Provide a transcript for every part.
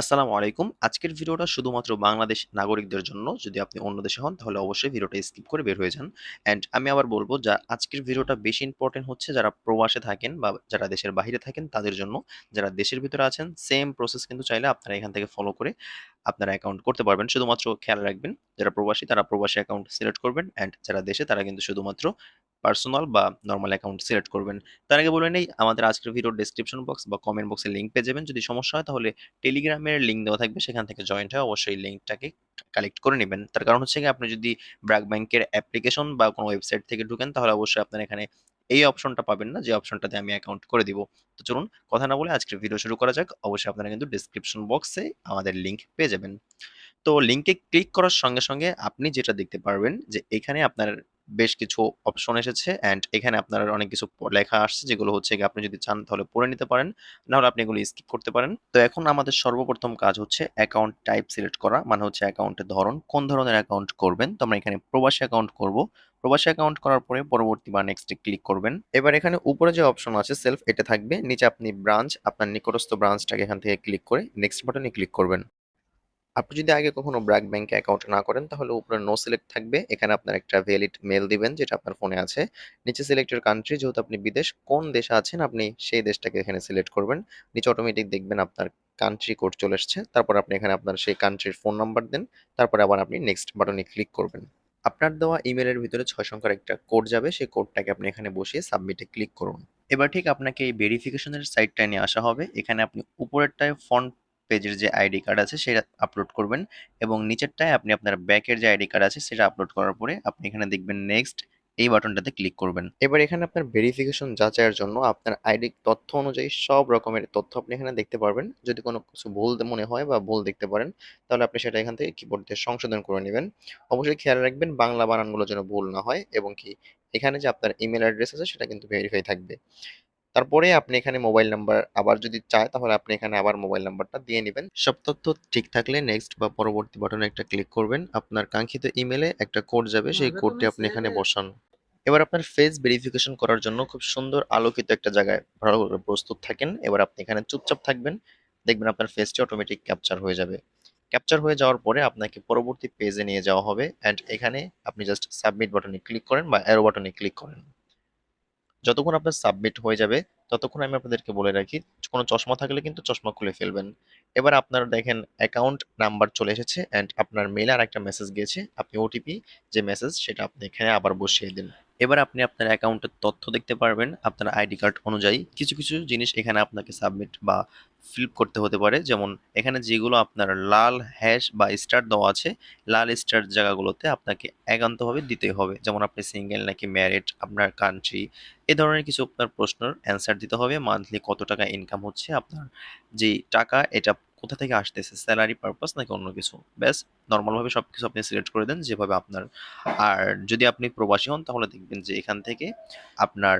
আসসালামু আলাইকুম। আজকের ভিডিওটা শুধুমাত্র বাংলাদেশ নাগরিকদের জন্য। যদি আপনি অন্য দেশে হন, তাহলে অবশ্যই ভিডিওটা স্কিপ করে বের হয়ে যান। অ্যান্ড আমি আবার বলব, যা আজকের ভিডিওটা বেশি ইম্পোর্টেন্ট হচ্ছে, যারা প্রবাসে থাকেন বা যারা দেশের বাহিরে থাকেন, তাদের জন্য। যারা দেশের ভিতরে আছেন সেম প্রসেস কিন্তু চাইলে আপনারা এখান থেকে ফলো করে আপনারা অ্যাকাউন্ট করতে পারবেন। শুধুমাত্র খেয়াল রাখবেন, যারা প্রবাসী, তারা প্রবাসী অ্যাকাউন্ট সিলেক্ট করবেন অ্যান্ড যারা দেশে, তারা কিন্তু শুধুমাত্র পার্সোনাল বা নর্মাল অ্যাকাউন্ট সিলেক্ট করবেন। তার আগে বলে নেই, আমাদের আজকের ভিডিওর ডেসক্রিপশন বক্স বা কমেন্ট বক্সে লিঙ্ক পেয়ে যাবেন। যদি সমস্যা হয় তাহলে টেলিগ্রামের লিঙ্ক দেওয়া থাকবে, সেখান থেকে জয়েন্ট হয়ে অবশ্যই লিঙ্কটাকে কালেক্ট করে নেবেন তার কারণ হচ্ছে কি, আপনি যদি ব্র্যাক ব্যাংকের অ্যাপ্লিকেশন বা কোনো ওয়েবসাইট থেকে ঢুকেন, তাহলে অবশ্যই আপনার এখানে এই অপশনটা পাবেন না, যে অপশনটাতে আমি অ্যাকাউন্ট করে দিব তো চলুন, কথা না বলে আজকের ভিডিও শুরু করা যাক অবশ্যই আপনারা কিন্তু ডিসক্রিপশন বক্সে আমাদের লিঙ্ক পেয়ে যাবেন তো লিঙ্কে ক্লিক করার সঙ্গে সঙ্গে আপনি যেটা দেখতে পারবেন, যে এখানে আপনার বেশ কিছু অপশন এসেছে অ্যান্ড এখানে আপনার অনেক কিছু লেখা আসছে যেগুলো হচ্ছে আপনি যদি চান তাহলে পড়ে নিতে পারেন, নাহলে আপনি এগুলো স্কিপ করতে পারেন। তো এখন আমাদের সর্বপ্রথম কাজ হচ্ছে অ্যাকাউন্ট টাইপ সিলেক্ট করা মানে হচ্ছে অ্যাকাউন্টের ধরন, কোন ধরনের অ্যাকাউন্ট করবেন। তো আমরা এখানে প্রবাসী অ্যাকাউন্ট করব। প্রবাসী অ্যাকাউন্ট করার পরে পরবর্তী বা নেক্সটে ক্লিক করবেন। এবার এখানে উপরে যে অপশন আছে সেলফ এটা থাকবে। নিচে আপনি ব্রাঞ্চ আপনার নিকটস্থ ব্রাঞ্চটাকে এখান থেকে ক্লিক করে নেক্সট বাটনে ক্লিক করবেন। আপনি যদি আগে কখনো ব্র্যাক ব্যাংকে অ্যাকাউন্ট না করেন, তাহলে উপরে নো সিলেক্ট থাকবে। এখানে আপনার একটা ভ্যালিড মেল দিবেন, যেটা আপনার ফোনে আছে। নিচে সিলেক্টের কান্ট্রি যেহেতু আপনি বিদেশ, কোন দেশে আছেন আপনি সেই দেশটাকে এখানে সিলেক্ট করবেন। নিচে অটোমেটিক দেখবেন আপনার কান্ট্রি কোড চলে এসছে। তারপর আপনি এখানে আপনার সেই কান্ট্রির ফোন নাম্বার দেন। তারপরে আবার আপনি নেক্সট বাটনে ক্লিক করবেন। আপনার দেওয়া ইমেলের ভিতরে ছয় সংখ্যার একটা কোড যাবে। সেই কোডটাকে আপনি এখানে বসিয়ে সাবমিটে ক্লিক করুন। এবার ঠিক আপনাকে এই ভেরিফিকেশনের সাইটটায় নিয়ে আসা হবে। এখানে আপনি উপরেরটায় ফন্ট পেজের যে আইডি কার্ড আছে, সেটা আপলোড করবেন এবং নিচেরটায় আপনি আপনার ব্যাকের যে আইডি কার্ড আছে, সেটা আপলোড করার পরে আপনি এখানে দেখবেন নেক্সট এই বাটনটাতে ক্লিক করবেন। এবার এখানে আপনার ভেরিফিকেশন যাচাইয়ের জন্য আপনার আইডি তথ্য অনুযায়ী সব রকমের তথ্য আপনি এখানে দেখতে পারবেন। যদি কোনো কিছু ভুল মনে হয় বা ভুল দেখতে পারেন, তাহলে আপনি সেটা এখান থেকে কিবোর্ড দিয়ে সংশোধন করে নেবেন। অবশ্যই খেয়াল রাখবেন বাংলা বানানগুলো যেন ভুল না হয় এবং কি এখানে যে আপনার ইমেল অ্যাড্রেস আছে, সেটা কিন্তু ভেরিফাই থাকবে। তারপরে আপনি এখানে মোবাইল নাম্বার আবার যদি চায় তাহলে আপনি এখানে আবার মোবাইল নাম্বারটা দিয়ে নেবেন। সব তথ্য ঠিক থাকলে নেক্সট বা পরবর্তী বাটনে একটা ক্লিক করবেন। আপনার কাঙ্ক্ষিত ইমেলে একটা কোড যাবে সেই কোডটি আপনি এখানে বসান। এবার আপনার ফেস ভেরিফিকেশন করার জন্য খুব সুন্দর আলোকিত একটা জায়গায় ভালো করে প্রস্তুত থাকেন। এবার আপনি এখানে চুপচাপ থাকবেন। দেখবেন আপনার ফেসটি অটোমেটিক ক্যাপচার হয়ে যাবে। ক্যাপচার হয়ে যাওয়ার পরে আপনাকে পরবর্তী পেজে নিয়ে যাওয়া হবে। অ্যান্ড এখানে আপনি জাস্ট সাবমিট বাটনে ক্লিক করেন বা অ্যারো বাটনে ক্লিক করেন। যতক্ষণ আপনার সাবমিট হয়ে যাবে, ততক্ষণ আমি আপনাদেরকে বলে রাখি, কোনো চশমা থাকলে কিন্তু চশমা খুলে ফেলবেন। এবার আপনারা দেখেন অ্যাকাউন্ট নাম্বার চলে এসেছে অ্যান্ড আপনার মেলে আর একটা মেসেজ গিয়েছে, আপনি ওটিপি যে মেসেজ সেটা আপনি এখানে আবার বসিয়ে দিন। এবার আপনি আপনার অ্যাকাউন্টের তথ্য দেখতে পারবেন, আপনার আইডি কার্ড অনুযায়ী কিছু কিছু জিনিস এখানে আপনাকে সাবমিট বা ফিল করতে হতে পারে। যেমন এখানে যেগুলো আপনার লাল হ্যাশ বা স্টার দেওয়া আছে, লাল স্টার জায়গাগুলোতে আপনাকে একান্তভাবে দিতে হবে। যেমন আপনি সিঙ্গেল নাকি ম্যারিড আপনার কান্ট্রি এ ধরনের কিছু আপনার প্রশ্নের অ্যান্সার দিতে হবে। মান্থলি কত টাকা ইনকাম হচ্ছে, আপনার যেই টাকা, এটা কোথা থেকে আসতেছে স্যালারি পারপাস নাকি অন্য কিছু। ব্যাস নর্মালভাবে সব কিছু আপনি সিলেক্ট করে দেন যেভাবে আপনার। আর যদি আপনি প্রবাসী হন, তাহলে দেখবেন যে এখান থেকে আপনার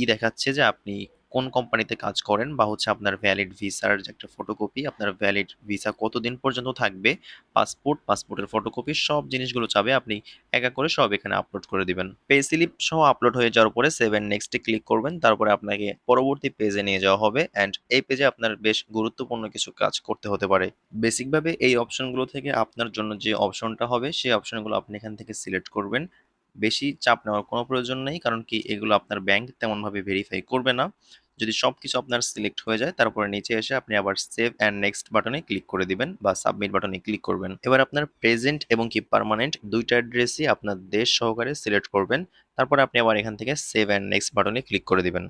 ই দেখাচ্ছে যে আপনি কোন কোম্পানিতে কাজ করেন বা হচ্ছে আপনার ভ্যালিড ভিসার যে একটা ফটোকপি আপনার ভ্যালিড ভিসা কতদিন পর্যন্ত থাকবে পাসপোর্ট পাসপোর্টের ফটোকপি সব জিনিসগুলো চাবে আপনি এক করে সব এখানে আপলোড করে দিবেন। পে স্লিপ সহ আপলোড হয়ে যাওয়ার পরে সেভেন নেক্সটে ক্লিক করবেন, তারপরে আপনাকে পরবর্তী পেজে নিয়ে যাওয়া হবে অ্যান্ড এই পেজে আপনার বেশ গুরুত্বপূর্ণ কিছু কাজ করতে হতে পারে। বেসিকভাবে এই অপশনগুলো থেকে আপনার জন্য যে অপশনটা হবে, সেই অপশনগুলো আপনি এখান থেকে সিলেক্ট করবেন। বেশি চাপ নেওয়ার কোনো প্রয়োজন নেই, কারণ কি এগুলো আপনার ব্যাংক তেমনভাবে ভেরিফাই করবে না। যদি সব কিছু আপনার সিলেক্ট হয়ে যায়, তারপরে নিচে এসে আপনি আবার সেভ অ্যান্ড নেক্সট বাটনে ক্লিক করে দিবেন বা সাবমিট বাটনে ক্লিক করবেন। এবার আপনার প্রেজেন্ট এবং কি পারমানেন্ট দুইটা অ্যাড্রেসই আপনার দেশ সহকারে সিলেক্ট করবেন, তারপরে আপনি আবার এখান থেকে সেভ অ্যান্ড নেক্সট বাটনে ক্লিক করে দিবেন।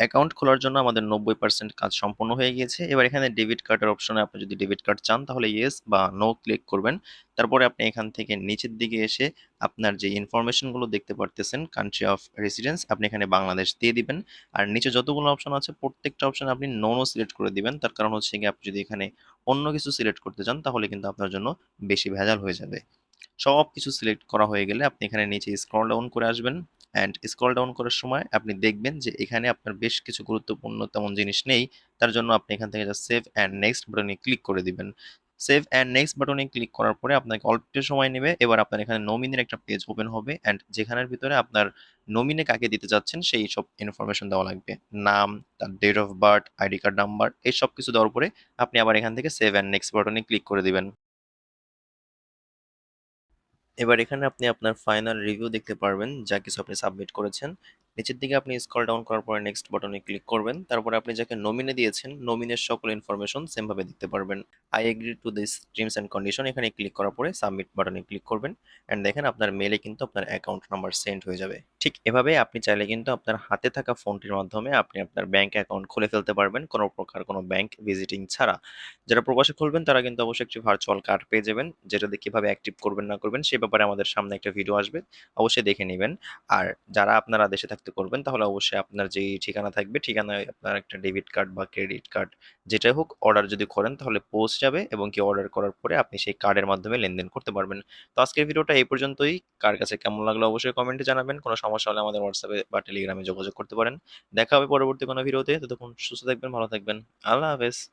অ্যাকাউন্ট খোলার জন্য আমাদের নব্বই পার্সেন্ট কাজ সম্পন্ন হয়ে গিয়েছে। এবার এখানে ডেবিট কার্ডের অপশনে আপনি যদি ডেবিট কার্ড চান, তাহলে ইয়েস বা নো ক্লিক করবেন। তারপরে আপনি এখান থেকে নিচের দিকে এসে আপনার যে ইনফরমেশনগুলো দেখতে পারতেছেন কান্ট্রি অফ রেসিডেন্স আপনি এখানে বাংলাদেশ দিয়ে দিবেন। আর নিচে যতগুলো অপশন আছে, প্রত্যেকটা অপশন আপনি নোনো সিলেক্ট করে দিবেন। তার কারণ হচ্ছে কি আপনি যদি এখানে অন্য কিছু সিলেক্ট করতে চান, তাহলে কিন্তু আপনার জন্য বেশি ভেজাল হয়ে যাবে। সব কিছু সিলেক্ট করা হয়ে গেলে আপনি এখানে নিচে স্ক্রল ডাউন করে আসবেন। অ্যান্ড স্ক্রল ডাউন করার সময় আপনি দেখবেন যে এখানে আপনার বেশ কিছু গুরুত্বপূর্ণ তেমন জিনিস নেই। তার জন্য আপনি এখান থেকে সেভ অ্যান্ড নেক্সট বাটনে ক্লিক করে দিবেন। সেভ অ্যান্ড নেক্সট বাটনে ক্লিক করার পরে আপনাকে অল্প একটু সময় নেবে। এবার আপনার এখানে নমিনির একটা পেজ ওপেন হবে অ্যান্ড যেখানের ভিতরে আপনার নমিনে কাকে দিতে যাচ্ছেন সেই সব ইনফরমেশন দেওয়া লাগবে। নাম, তার date of birth ID card number এই সব কিছু দেওয়ার পরে আপনি আবার এখান থেকে সেভ অ্যান্ড নেক্সট বাটনে ক্লিক করে দিবেন। এবার এখানে আপনি আপনার ফাইনাল রিভিউ দেখতে পারবেন যা কিছু আপনি সাবমিট করেছেন। নিচের দিকে আপনি স্ক্রল ডাউন করার পরে নেক্সট বাটনে ক্লিক করবেন। তারপরে আপনি যাকে নমিনে দিয়েছেন নমিনের সকল ইনফরমেশন সেম ভাবে দেখতে পারবেন। I agree to this terms and condition এখানে ক্লিক করার পরে সাবমিট বাটনে ক্লিক করবেন। এন্ড দেখেন আপনার মেলে কিন্তু আপনার অ্যাকাউন্ট নাম্বার সেন্ড হয়ে যাবে। ঠিক এভাবে আপনি চাইলে কিন্তু আপনার হাতে থাকা ফোনটির মাধ্যমে আপনি আপনার ব্যাংক অ্যাকাউন্ট খুলে ফেলতে পারবেন। কোনো প্রকার কোনো ব্যাংক ভিজিটিং ছাড়া। যারা প্রবাসে খুলবেন, তারা কিন্তু অবশ্যই একটি ভার্চুয়াল কার্ড পেয়ে যাবেন যেটা দিয়ে কীভাবে অ্যাক্টিভ করবেন, না করবেন, সে ব্যাপারে আমাদের সামনে একটা ভিডিও আসবে। অবশ্যই দেখে নেবেন। আর যারা আপনারা দেশে থাকতে করবেন, তাহলে অবশ্যই আপনার যেই ঠিকানা থাকবে, ঠিকানায় আপনার একটা ডেবিট কার্ড বা ক্রেডিট কার্ড যেটাই হোক অর্ডার যদি করেন, তাহলে পোস্ট যাবে এবং কি অর্ডার করার পরে আপনি সেই কার্ডের মাধ্যমে লেনদেন করতে পারবেন। তো আজকের ভিডিওটা এই পর্যন্তই। কার কাছে কেমন লাগল অবশ্যই কমেন্টে জানাবেন। কোনো সমস্যা হলে আমাদের হোয়াটসঅ্যাপে বা টেলিগ্রামে যোগাযোগ করতে পারেন। দেখা হবে পরবর্তী কোনো ভিডিওতে। ততক্ষণ সুস্থ থাকবেন, ভালো থাকবেন। আল্লাহ হাফেজ।